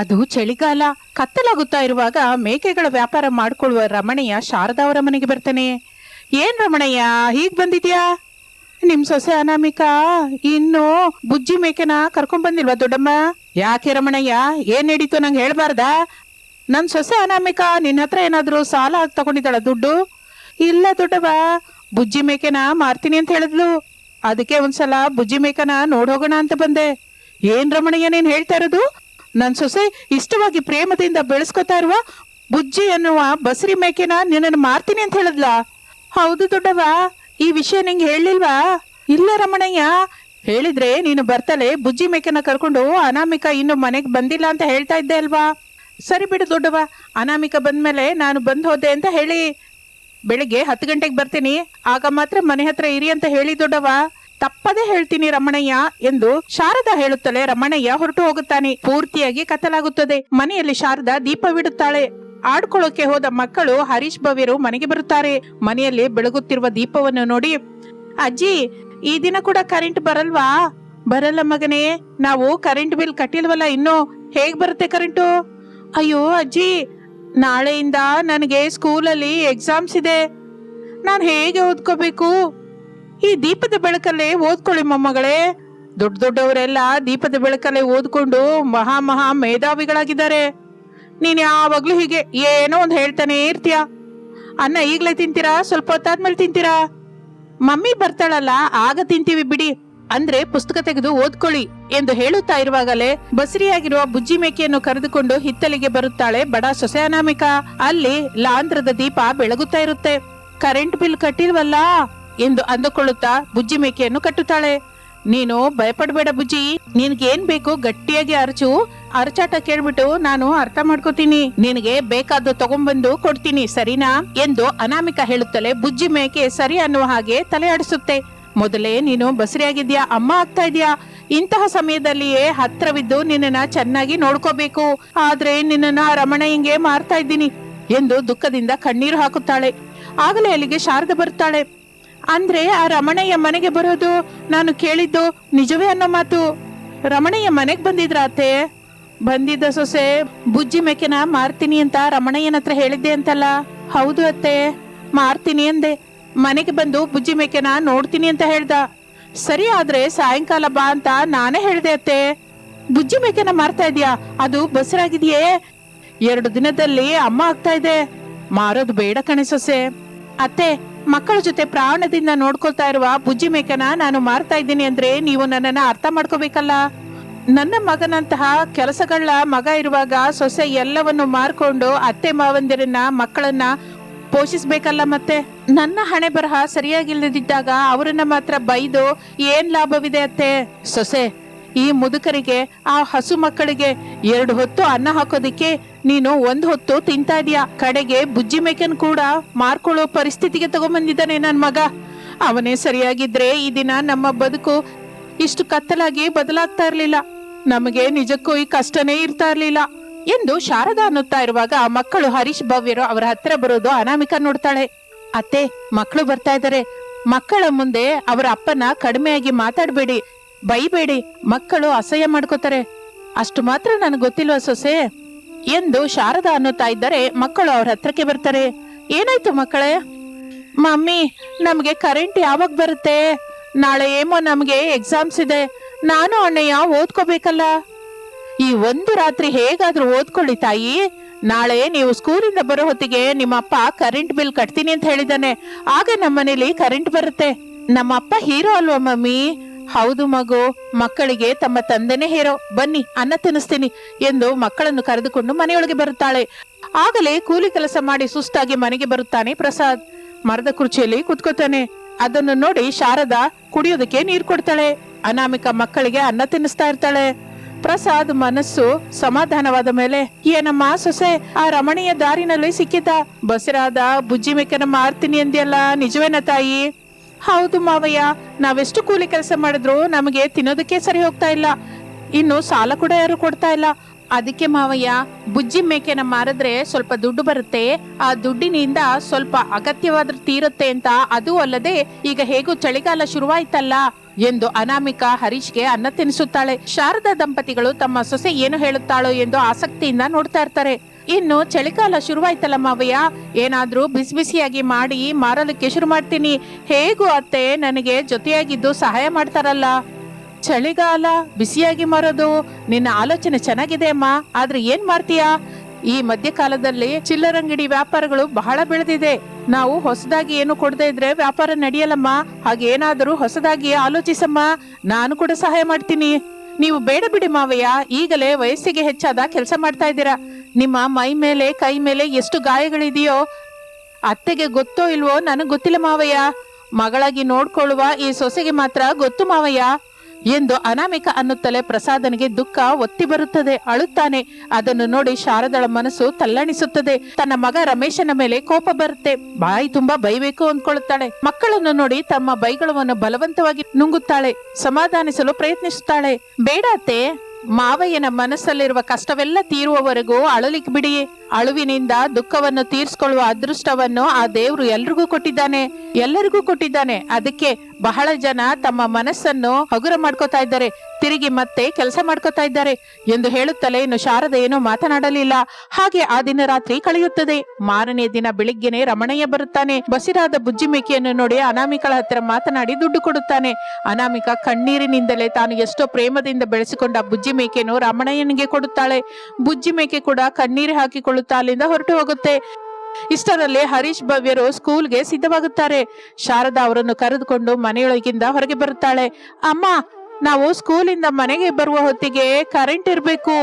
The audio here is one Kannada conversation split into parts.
ಅದು ಚಳಿಗಾಲ ಕತ್ತಲಾಗುತ್ತಾ ಇರುವಾಗ ಮೇಕೆಗಳ ವ್ಯಾಪಾರ ಮಾಡ್ಕೊಳ್ಳುವ ರಮಣಯ್ಯ ಶಾರದಾ ಅವರ ಮನೆಗೆ ಬರ್ತಾನೆ. ಏನ್ ರಮಣಯ್ಯ, ಹೀಗ್ ಬಂದಿದ್ಯಾ? ನಿಮ್ ಸೊಸೆ ಅನಾಮಿಕಾ, ಇನ್ನು ಬುಜ್ಜಿ ಮೇಕೆನ ಕರ್ಕೊಂಡ್ ಬಂದಿಲ್ವಾ ದೊಡ್ಡಮ್ಮ? ಯಾಕೆ ರಮಣಯ್ಯ, ಏನ್ ನಡೀತು, ನಂಗೆ ಹೇಳ್ಬಾರ್ದಾ? ನನ್ ಸೊಸೆ ಅನಾಮಿಕಾ ನಿನ್ನ ಹತ್ರ ಏನಾದ್ರು ಸಾಲ ತಗೊಂಡಿದ್ದಾಳ ದುಡ್ಡು? ಇಲ್ಲ ದೊಡ್ಡವ, ಬುಜ್ಜಿ ಮೇಕೆನ ಮಾರ್ತೀನಿ ಅಂತ ಹೇಳಿದ್ಲು. ಅದಕ್ಕೆ ಒಂದ್ಸಲ ಬುಜ್ಜಿ ಮೇಕನ ನೋಡೋಗೋಣ ಅಂತ ಬಂದೆ. ಏನ್ ರಮಣಯ್ಯ, ನೀನ್ ಹೇಳ್ತಾ ಇರೋದು? ನನ್ ಸೊಸೆ ಇಷ್ಟವಾಗಿ ಪ್ರೇಮದಿಂದ ಬೆಳೆಸ್ಕೊತಾ ಇರುವ ಬುಜ್ಜಿ ಅನ್ನುವ ಬಸರಿ ಮೇಕೆನ ನಿನ್ನನ್ನು ಮಾರ್ತೀನಿ ಅಂತ ಹೇಳಿದ್ಲ. ಹೌದು ದೊಡ್ಡವ ಈ ವಿಷಯ ನಿಂಗೆ ಹೇಳಿಲ್ವಾ? ಇಲ್ಲ ರಮಣಯ್ಯ, ಹೇಳಿದ್ರೆ ನೀನು ಬರ್ತಲೆ ಬುಜ್ಜಿ ಮೇಕೆನ ಕರ್ಕೊಂಡು ಅನಾಮಿಕ ಇನ್ನು ಮನೆಗೆ ಬಂದಿಲ್ಲ ಅಂತ ಹೇಳ್ತಾ ಇದ್ದೆ ಅಲ್ವಾ? ಸರಿ ಬಿಡು ದೊಡ್ಡವ ಅನಾಮಿಕ ಬಂದ್ಮೇಲೆ ನಾನು ಬಂದು ಹೋದೆ ಅಂತ ಹೇಳಿ. ಬೆಳಿಗ್ಗೆ ಹತ್ತು ಗಂಟೆಗೆ ಬರ್ತೀನಿ, ಆಗ ಮಾತ್ರ ಮನೆ ಹತ್ರ ಇರಿ ಅಂತ ಹೇಳಿ ದೊಡ್ಡವ ತಪ್ಪದೇ ಹೇಳ್ತೀನಿ ರಮಣಯ್ಯ ಎಂದು ಶಾರದಾ ಹೇಳುತ್ತಲೇ ರಮಣಯ್ಯ ಹೊರಟು ಹೋಗುತ್ತಾನೆ. ಪೂರ್ತಿಯಾಗಿ ಕತ್ತಲಾಗುತ್ತದೆ. ಮನೆಯಲ್ಲಿ ಶಾರದಾ ದೀಪವಿಡುತ್ತಾಳೆ ಆಡ್ಕೊಳ್ಳೋಕೆ ಹೋದ ಮಕ್ಕಳು ಹರೀಶ್ ಭವ್ಯರು ಮನೆಗೆ ಬರುತ್ತಾರೆ. ಮನೆಯಲ್ಲಿ ಬೆಳಗುತ್ತಿರುವ ದೀಪವನ್ನು ನೋಡಿ, ಅಜ್ಜಿ, ಈ ದಿನ ಕೂಡ ಕರೆಂಟ್ ಬರಲ್ವಾ? ಬರಲ್ಲ ಮಗನೇ. ನಾವು ಕರೆಂಟ್ ಬಿಲ್ ಕಟ್ಟಿಲ್ವಲ್ಲ ಇನ್ನು. ಹೇಗ್ ಬರುತ್ತೆ ಕರೆಂಟು ಅಯ್ಯೋ ಅಜ್ಜಿ, ನಾಳೆಯಿಂದ ನನಗೆ ಸ್ಕೂಲಲ್ಲಿ ಎಕ್ಸಾಮ್ಸ್ ಇದೆ. ನಾನು ಹೇಗೆ ಓದ್ಕೋಬೇಕು? ಈ ದೀಪದ ಬೆಳಕಲ್ಲೇ ಓದ್ಕೊಳ್ಳಿ ಮೊಮ್ಮಗಳೇ. ದೊಡ್ಡ ದೊಡ್ಡವರೆಲ್ಲ ದೀಪದ ಬೆಳಕಲ್ಲೇ ಓದ್ಕೊಂಡು ಮಹಾ ಮಹಾ ಮೇಧಾವಿಗಳಾಗಿದ್ದಾರೆ. ನೀನ್ ಯಾವಾಗ್ಲೂ ಹೀಗೆ ಏನೋ ಒಂದು ಹೇಳ್ತಾನೆ ಇರ್ತೀಯ. ಅನ್ನ ಈಗ್ಲೇ ತಿಂತೀರಾ, ಸ್ವಲ್ಪ ಹೊತ್ತಾದ್ಮೇಲೆ ತಿಂತೀರಾ? ಮಮ್ಮಿ ಬರ್ತಾಳಲ್ಲ, ಆಗ ತಿಂತೀವಿ ಬಿಡಿ. ಅಂದ್ರೆ ಪುಸ್ತಕ ತೆಗೆದು ಓದ್ಕೊಳ್ಳಿ ಎಂದು ಹೇಳುತ್ತಾ ಇರುವಾಗಲೇ ಬಸರಿಯಾಗಿರುವ ಬುಜ್ಜಿ ಮೇಕೆಯನ್ನು ಕರೆದುಕೊಂಡು ಹಿತ್ತಲಿಗೆ ಬರುತ್ತಾಳೆ ಬಡ ಸೊಸೆ ಅನಾಮಿಕ ಅಲ್ಲಿ ಲಾಂಧ್ರದ ದೀಪ ಬೆಳಗುತ್ತಾ ಇರುತ್ತೆ. ಕರೆಂಟ್ ಬಿಲ್ ಕಟ್ಟಿಲ್ವಲ್ಲ? ಎಂದು ಅಂದುಕೊಳ್ಳುತ್ತಾ ಬುಜ್ಜಿ ಮೇಕೆಯನ್ನು ಕಟ್ಟುತ್ತಾಳೆ. ನೀನು ಭಯಪಡಬೇಡ ಬುಜ್ಜಿ, ನಿನ್ಗೇನ್ ಬೇಕು ಗಟ್ಟಿಯಾಗಿ ಅರಚು. ಅರಚಾಟ ಕೇಳ್ಬಿಟ್ಟು ನಾನು ಅರ್ಥ ಮಾಡ್ಕೋತೀನಿ. ನಿನಗೆ ಬೇಕಾದ್ದು ತಗೊಂಡ್ಬಂದು ಕೊಡ್ತೀನಿ, ಸರಿನಾ? ಎಂದು ಅನಾಮಿಕ ಹೇಳುತ್ತಲೇ ಬುಜ್ಜಿ ಮೇಕೆ ಸರಿ ಅನ್ನುವ ಹಾಗೆ ತಲೆ ಆಡಿಸುತ್ತೆ. ಮೊದಲೇ ನೀನು ಬಸರಿಯಾಗಿದ್ಯಾ, ಅಮ್ಮ ಆಗ್ತಾ ಇದ್ಯಾ? ಇಂತಹ ಸಮಯದಲ್ಲಿಯೇ ಹತ್ರವಿದ್ದು ನಿನ್ನನ್ನ ಚೆನ್ನಾಗಿ ನೋಡ್ಕೋಬೇಕು. ಆದ್ರೆ ನಿನ್ನನ್ನ ಹಿಂಗೆ ಮಾರ್ತಾ ಇದ್ದೀನಿ ಎಂದು ದುಃಖದಿಂದ ಕಣ್ಣೀರು ಹಾಕುತ್ತಾಳೆ. ಆಗಲೇ ಅಲ್ಲಿಗೆ ಶಾರದ ಬರುತ್ತಾಳೆ. ಅಂದ್ರೆ ಆ ರಮಣಯ್ಯ ಮನೆಗೆ ಬರೋದು ನಾನು ಕೇಳಿದ್ದು ನಿಜವೇ ಅನ್ನೋ ಮಾತು. ರಮಣಯ್ಯ ಮನೆಗೆ ಬಂದಿದ್ರ ಅತ್ತೆ ಬಂದಿದ್ದ ಸೊಸೆ ಬುಜ್ಜಿ ಮೇಕೆನ ಮಾರ್ತೀನಿ ಅಂತ ರಮಣಯ್ಯನ ಹತ್ರ ಹೇಳಿದ್ದೆ ಅಂತಲ್ಲ? ಹೌದು ಅತ್ತೆ, ಮಾರ್ತೀನಿ ಅಂದೆ. ಮನೆಗೆ ಬಂದು ಬುಜ್ಜಿ ಮೇಕೆನ ನೋಡ್ತೀನಿ ಅಂತ ಹೇಳ್ದ. ಸರಿ ಆದ್ರೆ ಸಾಯಂಕಾಲ ಬಾ ಅಂತ ನಾನೇ ಹೇಳ್ದೆ ಅತ್ತೆ. ಬುಜ್ಜಿ ಮೇಕೆನ ಮಾರ್ತಾ ಇದೀಯಾ? ಅದು ಬಸರಾಗಿದೆಯೇ? ಎರಡು ದಿನದಲ್ಲಿ ಅಮ್ಮ ಆಗ್ತಾ ಇದೆ. ಮಾರೋದು ಬೇಡ ಕಣೆ ಸೊಸೆ. ಅತ್ತೆ ಮಕ್ಕಳ ಜೊತೆ ಪ್ರಾಣದಿಂದ ನೋಡ್ಕೊಳ್ತಾ ಇರುವ ಬುಜ್ಜಿ ಮೇಕನ ನಾನು ಮಾರ್ತಾ ಇದ್ದೀನಿ ಅಂದ್ರೆ ನೀವು ನನ್ನನ್ನ ಅರ್ಥ ಮಾಡ್ಕೋಬೇಕಲ್ಲ? ನನ್ನ ಮಗನಂತಹ ಕೆಲಸಗಳ ಮಗ ಇರುವಾಗ ಸೊಸೆ ಎಲ್ಲವನ್ನು ಮಾರ್ಕೊಂಡು ಅತ್ತೆ ಮಾವಂದಿರನ್ನ, ಮಕ್ಕಳನ್ನ ಪೋಷಿಸ್ಬೇಕಲ್ಲ ಮತ್ತೆ? ನನ್ನ ಹಣೆ ಬರಹ ಸರಿಯಾಗಿಲ್ಲದಿದ್ದಾಗ ಅವರನ್ನ ಮಾತ್ರ ಬೈದು ಏನ್ ಲಾಭವಿದೆ ಅತ್ತೆ? ಸೊಸೆ ಈ ಮುದುಕರಿಗೆ, ಆ ಹಸು ಮಕ್ಕಳಿಗೆ ಎರಡು ಹೊತ್ತು ಅನ್ನ ಹಾಕೋದಿಕ್ಕೆ ನೀನು ಒಂದ್ ಹೊತ್ತು ತಿಂತಾ ಇದೀಯ ಕಡೆಗೆ ಬುಜ್ಜಿ ಮೇಕನ್ ಕೂಡ ಮಾರ್ಕೊಳ್ಳೋ ಪರಿಸ್ಥಿತಿಗೆ ತಗೊಂಬಂದಿದ್ದಾನೆ ನನ್ ಮಗ. ಅವನೇ ಸರಿಯಾಗಿದ್ರೆ ಈ ದಿನ ನಮ್ಮ ಬದುಕು ಇಷ್ಟು ಕತ್ತಲಾಗಿ ಬದಲಾಗ್ತಾ ಇರ್ಲಿಲ್ಲ. ನಮಗೆ ನಿಜಕ್ಕೂ ಈ ಕಷ್ಟನೇ ಇರ್ತಾ ಇರ್ಲಿಲ್ಲ. ಎಂದು ಶಾರದಾ ಅನ್ನುತ್ತಾ ಇರುವಾಗ ಮಕ್ಕಳು ಹರೀಶ್ ಭವ್ಯರು ಅವರ ಹತ್ರ ಬರೋದು ಅನಾಮಿಕ ನೋಡ್ತಾಳೆ. ಅತ್ತೆ, ಮಕ್ಕಳು ಬರ್ತಾ ಇದ್ದಾರೆ. ಮಕ್ಕಳ ಮುಂದೆ ಅವರ ಅಪ್ಪನ ಕಡಿಮೆಯಾಗಿ ಮಾತಾಡಬೇಡಿ. ಬೈಬೇಡಿ, ಮಕ್ಕಳು ಅಸಹ್ಯ ಮಾಡ್ಕೋತಾರೆ. ಅಷ್ಟು ಮಾತ್ರ ನನಗೆ ಗೊತ್ತಿಲ್ವಾ ಸೊಸೆ? ಎಂದು ಶಾರದಾ ಅನ್ನುತ್ತಾ ಇದ್ದರೆ ಮಕ್ಕಳು ಅವ್ರ ಹತ್ರಕ್ಕೆ ಬರ್ತಾರೆ. ಏನಾಯ್ತು ಮಕ್ಕಳೇ? ಮಮ್ಮಿ, ನಮಗೆ ಕರೆಂಟ್ ಯಾವಾಗ ಬರುತ್ತೆ? ನಾಳೆ ಏಮೋ ನಮಗೆ ಎಕ್ಸಾಮ್ಸ್ ಇದೆ. ನಾನು ಅಣ್ಣಯ್ಯ ಓದ್ಕೋಬೇಕಲ್ಲ? ಈ ಒಂದು ರಾತ್ರಿ ಹೇಗಾದ್ರೂ ಓದ್ಕೊಳ್ಳಿ ತಾಯಿ. ನಾಳೆ ನೀವು ಸ್ಕೂಲಿಂದ ಬರೋ ಹೊತ್ತಿಗೆ ನಿಮ್ಮಪ್ಪ ಕರೆಂಟ್ ಬಿಲ್ ಕಟ್ತೀನಿ ಅಂತ ಹೇಳಿದಾನೆ ಆಗ ನಮ್ಮನೇಲಿ ಕರೆಂಟ್ ಬರುತ್ತೆ. ನಮ್ಮಪ್ಪ ಹೀರೋ ಅಲ್ವಾ ಮಮ್ಮಿ? ಹೌದು ಮಗು, ಮಕ್ಕಳಿಗೆ ತಮ್ಮ ತಂದೆನೇ ಹೇರೋ, ಬನ್ನಿ, ಅನ್ನ ತಿನ್ನಿಸ್ತೀನಿ ಎಂದು ಮಕ್ಕಳನ್ನು ಕರೆದುಕೊಂಡು ಮನೆಯೊಳಗೆ ಬರುತ್ತಾಳೆ. ಆಗಲೇ ಕೂಲಿ ಕೆಲಸ ಮಾಡಿ ಸುಸ್ತಾಗಿ ಮನೆಗೆ ಬರುತ್ತಾನೆ ಪ್ರಸಾದ್. ಮರದ ಕುರ್ಚಿಯಲ್ಲಿ ಕುತ್ಕೋತಾನೆ ಅದನ್ನು ನೋಡಿ ಶಾರದಾ ಕುಡಿಯೋದಕ್ಕೆ ನೀರು ಕೊಡ್ತಾಳೆ. ಅನಾಮಿಕ ಮಕ್ಕಳಿಗೆ ಅನ್ನ ತಿನ್ನಿಸ್ತಾ ಇರ್ತಾಳೆ. ಪ್ರಸಾದ್ ಮನಸ್ಸು ಸಮಾಧಾನವಾದ ಮೇಲೆ, ಏನಮ್ಮ ಸೊಸೆ, ಆ ರಮಣೀಯ ದಾರಿನಲ್ಲಿ ಸಿಕ್ಕಿದ್ದ? ಬಸರಾದ ಬುಜ್ಜಿ ಮೇಕನ ಮಾರ್ತೀನಿ ಅಂದ್ಯಲ್ಲ, ನಿಜವೇನ ತಾಯಿ? ಹೌದು ಮಾವಯ್ಯ, ನಾವೆಷ್ಟು ಕೂಲಿ ಕೆಲಸ ಮಾಡಿದ್ರು ನಮಗೆ ತಿನ್ನೋದಕ್ಕೆ ಸರಿ ಹೋಗ್ತಾ ಇಲ್ಲ. ಇನ್ನು ಸಾಲ ಕೂಡ ಯಾರು ಕೊಡ್ತಾ ಇಲ್ಲ. ಅದಕ್ಕೆ ಮಾವಯ್ಯ, ಬುಜ್ಜಿ ಮೇಕೆನ ಮಾರಿದ್ರೆ ಸ್ವಲ್ಪ ದುಡ್ಡು ಬರುತ್ತೆ. ಆ ದುಡ್ಡಿನಿಂದ ಸ್ವಲ್ಪ ಅಗತ್ಯವಾದ್ರೂ ತೀರುತ್ತೆ ಅಂತ ಅದು ಅಲ್ಲದೆ ಈಗ ಹೇಗೂ ಚಳಿಗಾಲ ಶುರುವಾಯ್ತಲ್ಲ ಎಂದು ಅನಾಮಿಕಾ ಹರೀಶ್ಗೆ ಅನ್ನ ತಿನ್ನಿಸುತ್ತಾಳೆ ಶಾರದಾ ದಂಪತಿಗಳು ತಮ್ಮ ಸೊಸೆ ಏನು ಹೇಳುತ್ತಾಳೋ ಎಂದು ಆಸಕ್ತಿಯಿಂದ ನೋಡ್ತಾ ಇರ್ತಾರೆ. ಇನ್ನು ಚಳಿಗಾಲ ಶುರುವಾಯ್ತಲ್ಲ ಮಾವಯ್ಯ? ಏನಾದ್ರೂ ಬಿಸಿ ಬಿಸಿಯಾಗಿ ಮಾಡಿ ಮಾರಲಿಕ್ಕೆ ಶುರು ಮಾಡ್ತೀನಿ. ಹೇಗೂ ಅತ್ತೆ, ನನಗೆ ಜೊತೆಯಾಗಿದ್ದು ಸಹಾಯ ಮಾಡ್ತಾರಲ್ಲ. ಚಳಿಗಾಲ, ಬಿಸಿಯಾಗಿ ಮಾರೋದು, ನಿನ್ನ ಆಲೋಚನೆ ಚೆನ್ನಾಗಿದೆ ಅಮ್ಮ. ಆದ್ರೆ ಏನ್ ಮಾಡ್ತೀಯಾ? ಈ ಮಧ್ಯಕಾಲದಲ್ಲಿ ಚಿಲ್ಲರಂಗಡಿ ವ್ಯಾಪಾರಗಳು ಬಹಳ ಬೆಳೆದಿದೆ. ನಾವು ಹೊಸದಾಗಿ ಏನು ಕೊಡದೇ ಇದ್ರೆ ವ್ಯಾಪಾರ ನಡೆಯಲ್ಲಮ್ಮ. ಹಾಗೇನಾದರೂ ಹೊಸದಾಗಿ ಆಲೋಚಿಸಮ್ಮ. ನಾನು ಕೂಡ ಸಹಾಯ ಮಾಡ್ತೀನಿ. ನೀವು ಬೇಡ ಬಿಡಿ ಮಾವಯ್ಯ, ಈಗಲೇ ವಯಸ್ಸಿಗೆ ಹೆಚ್ಚಾದ ಕೆಲಸ ಮಾಡ್ತಾ ಇದ್ದೀರಾ. ನಿಮ್ಮ ಮೈ ಮೇಲೆ, ಕೈ ಮೇಲೆ ಎಷ್ಟು ಗಾಯಗಳಿದೆಯೋ, ಅತ್ತೆಗೆ ಗೊತ್ತೋ ಇಲ್ವೋ ನನಗೆ ಗೊತ್ತಿಲ್ಲ ಮಾವಯ್ಯ. ಮಗಳಾಗಿ ನೋಡ್ಕೊಳ್ಳುವ ಈ ಸೊಸೆಗೆ ಮಾತ್ರ ಗೊತ್ತು ಮಾವಯ್ಯ. ಎಂದು ಅನಾಮಿಕ ಅನ್ನುತ್ತಲೇ ಪ್ರಸಾದನಿಗೆ ದುಃಖ ಒತ್ತಿ ಬರುತ್ತದೆ. ಅಳುತ್ತಾನೆ. ಅದನ್ನು ನೋಡಿ ಶಾರದಳ ಮನಸ್ಸು ತಲ್ಲಣಿಸುತ್ತದೆ. ತನ್ನ ಮಗ ರಮೇಶನ ಮೇಲೆ ಕೋಪ ಬರುತ್ತೆ. ಬಾಯಿ ತುಂಬಾ ಬೈಬೇಕು ಅಂದ್ಕೊಳ್ಳುತ್ತಾಳೆ ಮಕ್ಕಳನ್ನು ನೋಡಿ ತಮ್ಮ ಬೈಗಳವನ್ನು ಬಲವಂತವಾಗಿ ನುಂಗುತ್ತಾಳೆ. ಸಮಾಧಾನಿಸಲು ಪ್ರಯತ್ನಿಸುತ್ತಾಳೆ. ಬೇಡ ಅತ್ತೆ. ಮಾವಯ್ಯನ ಮನಸ್ಸಲ್ಲಿರುವ ಕಷ್ಟವೆಲ್ಲ ತೀರುವವರೆಗೂ ಅಳಲಿಕ್ ಬಿಡಿ ಅಳುವಿನಿಂದ ದುಃಖವನ್ನು ತೀರ್ಸ್ಕೊಳ್ಳುವ ಅದೃಷ್ಟವನ್ನು ಆ ದೇವ್ರು ಎಲ್ರಿಗೂ ಕೊಟ್ಟಿದ್ದಾನೆ. ಎಲ್ಲರಿಗೂ ಕೊಟ್ಟಿದ್ದಾನೆ. ಅದಕ್ಕೆ ಬಹಳ ಜನ ತಮ್ಮ ಮನಸ್ಸನ್ನು ಹಗುರ ಮಾಡ್ಕೋತಾ ಇದ್ದಾರೆ. ತಿರುಗಿ ಮತ್ತೆ ಕೆಲಸ ಮಾಡ್ಕೋತಾ ಇದ್ದಾರೆ. ಎಂದು ಹೇಳುತ್ತಲೇ ಇನ್ನು ಶಾರದ ಏನೂ ಮಾತನಾಡಲಿಲ್ಲ. ಹಾಗೆ ಆ ದಿನ ರಾತ್ರಿ ಕಳೆಯುತ್ತದೆ. ಮಾರನೇ ದಿನ ಬೆಳಿಗ್ಗೆನೆ ರಮಣಯ್ಯ ಬರುತ್ತಾನೆ. ಬಸಿರಾದ ಬುಜ್ಜಿ ಮೇಕೆಯನ್ನು ನೋಡಿ ಅನಾಮಿಕಳ ಹತ್ತಿರ ಮಾತನಾಡಿ ದುಡ್ಡು ಕೊಡುತ್ತಾನೆ. ಅನಾಮಿಕ ಕಣ್ಣೀರಿನಿಂದಲೇ ತಾನು ಎಷ್ಟೋ ಪ್ರೇಮದಿಂದ ಬೆಳೆಸಿಕೊಂಡ ಬುಜ್ಜಿ ಮೇಕೆಯನ್ನು ರಮಣಯ್ಯನಿಗೆ ಕೊಡುತ್ತಾಳೆ. ಬುಜ್ಜಿ ಮೇಕೆ ಕೂಡ ಕಣ್ಣೀರು ಹಾಕಿಕೊಳ್ಳುತ್ತಾ ಅಲ್ಲಿಂದ ಹೊರಟು ಹೋಗುತ್ತೆ. ಇಷ್ಟರಲ್ಲಿ ಹರೀಶ್ ಭವ್ಯರು ಸ್ಕೂಲ್ಗೆ ಸಿದ್ಧವಾಗುತ್ತಾರೆ. ಶಾರದಾ ಅವರನ್ನು ಕರೆದುಕೊಂಡು ಮನೆಯೊಳಗಿಂದ ಹೊರಗೆ ಬರುತ್ತಾಳೆ. ಅಮ್ಮ, ನಾವು ಸ್ಕೂಲಿಂದ ಮನೆಗೆ ಬರುವ ಹೊತ್ತಿಗೆ ಕರೆಂಟ್ ಇರಬೇಕು.